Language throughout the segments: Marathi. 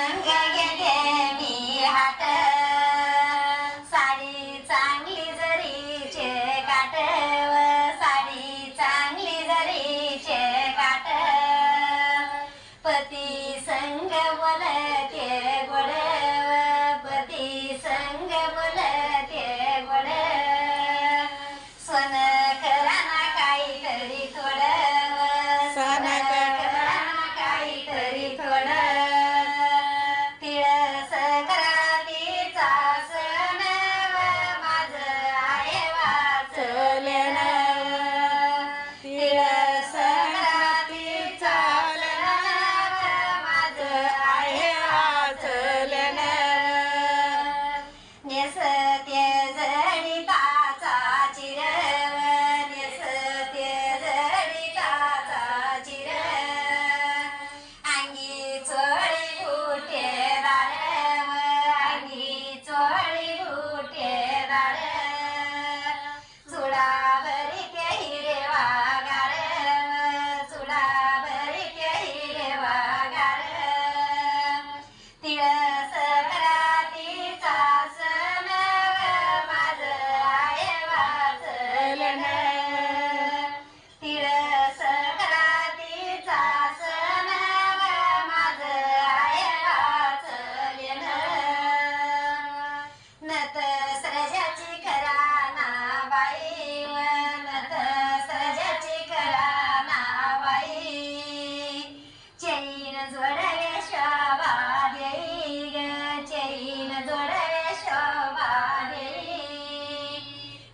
and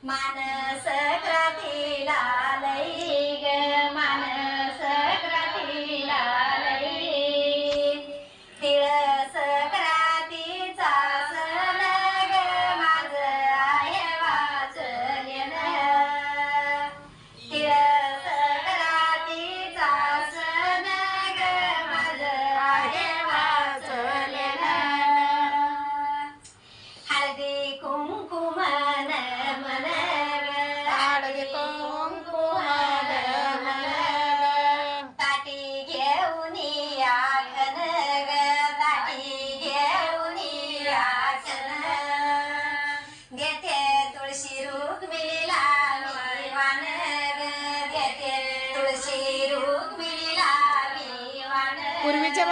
मानस लई ग मानस लई तिळस सन ग माझ आय वाचलेन तिळस सन ग माझ आय वाचलेन हळदी कुंकुम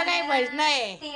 मला भजन है